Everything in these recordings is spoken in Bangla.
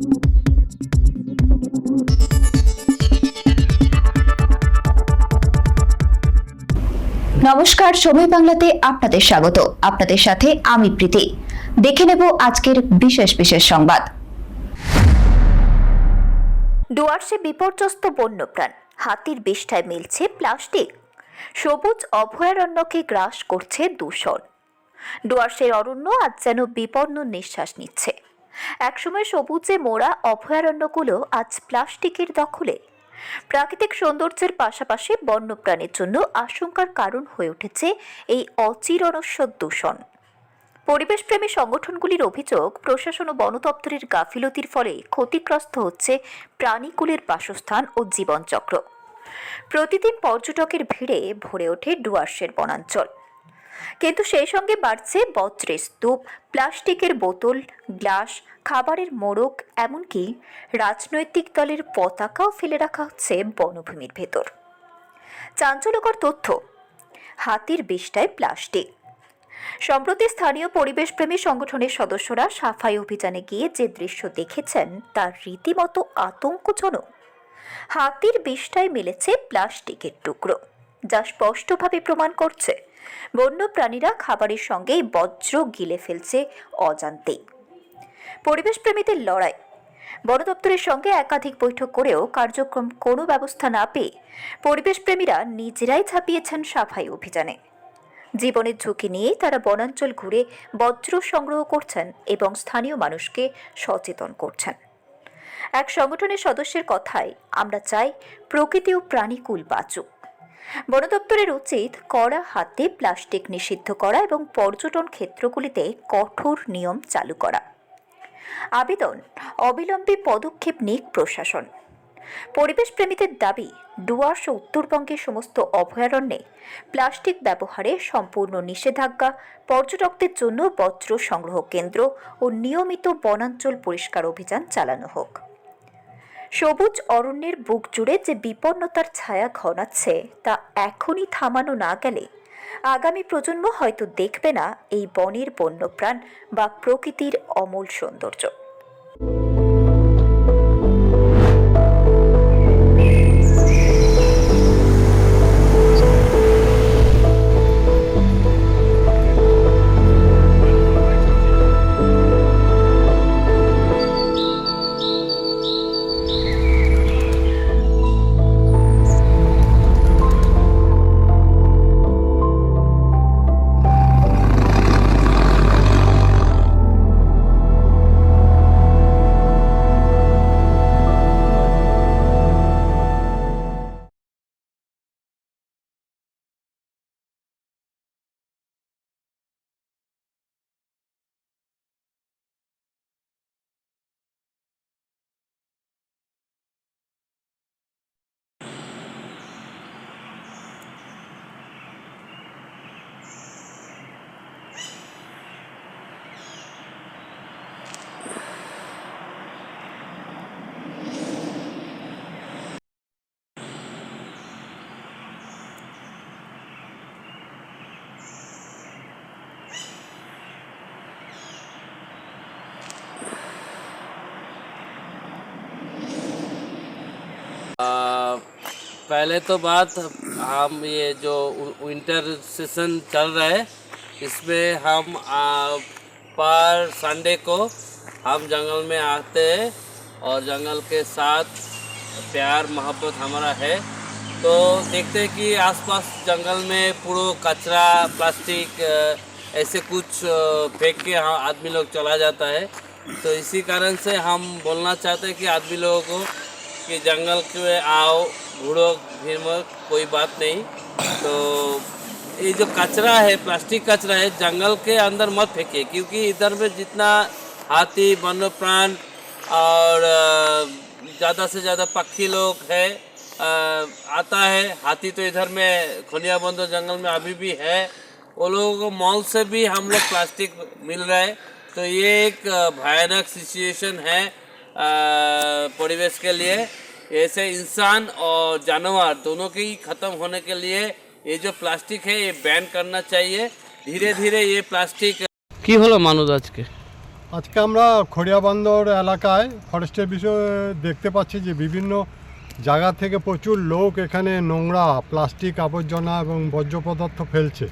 নমস্কার সময় বাংলাতে আপনাদের স্বাগত। আপনাদের সাথে আমি প্রীতি। দেখে নেব আজকের বিশেষ বিশেষ সংবাদ। ডুয়ার্সে বিপর্যস্ত বন্যপ্রাণ, হাতির বিষ্ঠায় মিলছে প্লাস্টিক। সবুজ অভয়ারণ্যকে গ্রাস করছে দূষণ। ডুয়ার্সের অরণ্য আজ যেন বিপন্ন নিঃশ্বাস নিচ্ছে। একসময় সবুজে মোড়া অভয়ারণ্যগুলো আজ প্লাস্টিকের দখলে। প্রাকৃতিক সৌন্দর্যের পাশাপাশি বন্যপ্রাণীর জন্য আশঙ্কার কারণ হয়ে উঠেছে এই অচিরনস্বর দূষণ। পরিবেশপ্রেমী সংগঠনগুলির অভিযোগ, প্রশাসন ও বন দপ্তরের গাফিলতির ফলে ক্ষতিগ্রস্ত হচ্ছে প্রাণীকুলের বাসস্থান ও জীবনচক্র। প্রতিদিন পর্যটকের ভিড়ে ভরে ওঠে ডুয়ার্সের বনাঞ্চল। কিন্তু সেই সঙ্গে বাড়ছে বজ্রের স্তূপ, প্লাস্টিকের বোতল, গ্লাস, খাবারের মোড়ক, এমনকি রাজনৈতিক দলের পতাকাও ফেলে রাখা হচ্ছে বনভূমির ভেতর। চাঞ্চল্যকর তথ্য, হাতির বিষ্ঠায় প্লাস্টিক। সম্প্রতি স্থানীয় পরিবেশপ্রেমী সংগঠনের সদস্যরা সাফাই অভিযানে গিয়ে যে দৃশ্য দেখেছেন তার রীতিমতো আতঙ্কজনক। হাতির বিষ্ঠায় মিলেছে প্লাস্টিকের টুকরো, যা স্পষ্টভাবে প্রমাণ করছে বন্য প্রাণীরা খাবারের সঙ্গে বজ্র গিলে ফেলছে অজান্তেই পরিবেশপ্রেমীদের লড়াই। বন দপ্তরের সঙ্গে একাধিক বৈঠক করেও কার্যক্রম কোনো ব্যবস্থা না পেয়ে পরিবেশপ্রেমীরা নিজেরাই ছাপিয়েছেন সাফাই অভিযানে। জীবনের ঝুঁকি নিয়ে তারা বনাঞ্চল ঘুরে বজ্র সংগ্রহ করছেন এবং স্থানীয় মানুষকে সচেতন করছেন। এক সংগঠনের সদস্যের কথায়, আমরা চাই প্রকৃতি ও প্রাণীকুল বাঁচুক। বন দপ্তরের উচিত কড়া হাতে প্লাস্টিক নিষিদ্ধ করা এবং পর্যটন ক্ষেত্রগুলিতে কঠোর নিয়ম চালু করা। আবেদন, অবিলম্বে পদক্ষেপ নিক প্রশাসন। পরিবেশ প্রেমীদের দাবি, ডুয়ার্স ও উত্তরবঙ্গের সমস্ত অভয়ারণ্যে প্লাস্টিক ব্যবহারে সম্পূর্ণ নিষেধাজ্ঞা, পর্যটকদের জন্য বজ্র সংগ্রহ কেন্দ্র ও নিয়মিত বনাঞ্চল পরিষ্কার অভিযান চালানো হোক। সবুজ অরণ্যের বুক জুড়ে যে বিপন্নতার ছায়া ঘনাচ্ছে, তা এখনই থামানো না গেলে আগামী প্রজন্ম হয়তো দেখবে না এই বনের বন্যপ্রাণ বা প্রকৃতির অমূল সৌন্দর্য। पहले तो बात हम ये जो विंटर सीज़न चल रहा है इसमें हम आ, पर संडे को हम जंगल में आते हैं और जंगल के साथ प्यार मोहब्बत हमारा है। तो देखते हैं कि आसपास जंगल में पूरा कचरा प्लास्टिक ऐसे कुछ फेंक के हाँ आदमी लोग चला जाता है। तो इसी कारण से हम बोलना चाहते हैं कि आदमी लोगों को कि जंगल के आओ भीड़ में कोई बात नहीं। तो ये जो कचरा है, प्लास्टिक कचरा है, जंगल के अंदर मत फेंकिए, क्योंकि इधर में जितना हाथी वन्य प्राण और ज़्यादा से ज़्यादा पक्षी लोग है आता है। हाथी तो इधर में, खोनिया बंदर जंगल में अभी भी है। वो लोगों को मॉल से भी हम लोग प्लास्टिक मिल रहा है। तो ये एक भयानक सिचुएशन है परिवेश के लिए। ऐसे इंसान और जानवर दोनों के ही ख़त्म होने के लिए ये जो प्लास्टिक है ये बैन करना चाहिए धीरे धीरे ये प्लास्टिक কি হলো মানুষ আজকে আজকে আমরা খড়িয়াবান্দর এলাকায় ফরেস্টের বিষয়ে দেখতে পাচ্ছি যে বিভিন্ন জায়গা থেকে প্রচুর লোক এখানে নোংরা প্লাস্টিক আবর্জনা এবং বর্জ্য পদার্থ ফেলছে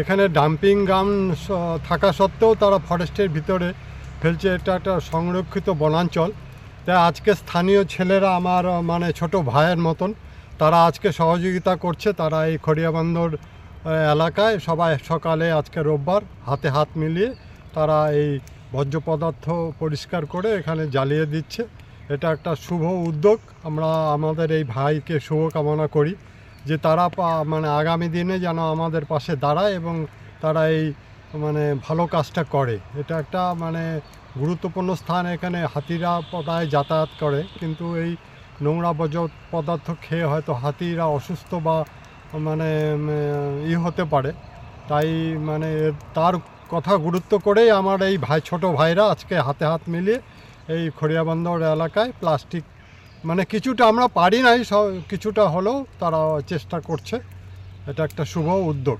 এখানে ডাম্পিং গ্রাম স- থাকা সত্ত্বেও তারা ফরেস্টের ভিতরে ফেলছে এটা একটা সংরক্ষিত বনাঞ্চল তাই আজকে স্থানীয় ছেলেরা আমার মানে ছোট ভাইয়ের মতন, তারা আজকে সহযোগিতা করছে, তারা এই খড়িয়াবান্দর এলাকায় সবাই সকালে আজকে রোববার হাতে হাত মিলিয়ে তারা এই বর্জ্য পদার্থ পরিষ্কার করে এখানে জ্বালিয়ে দিচ্ছে। এটা একটা শুভ উদ্যোগ। আমরা আমাদের এই ভাইকে শুভকামনা করি যে তারা মানে আগামী দিনে যেন আমাদের পাশে দাঁড়ায় এবং তারা এই মানে ভালো কাজটা করে। এটা একটা মানে গুরুত্বপূর্ণ স্থান এখানে হাতিরা প্রায় যাতায়াত করে, কিন্তু এই নোংরা বর্জ্য পদার্থ খেয়ে হয়তো হাতিরা অসুস্থ বা মানে ই হতে পারে। তাই মানে তার কথা গুরুত্ব করেই আমার এই ভাই, ছোট ভাইরা আজকে হাতে হাত মিলিয়ে এই খড়িয়াবন্দর এলাকায় প্লাস্টিক মানে কিছুটা আমরা পারি নাই সব কিছুটা হলেও তারা চেষ্টা করছে। এটা একটা শুভ উদ্যোগ।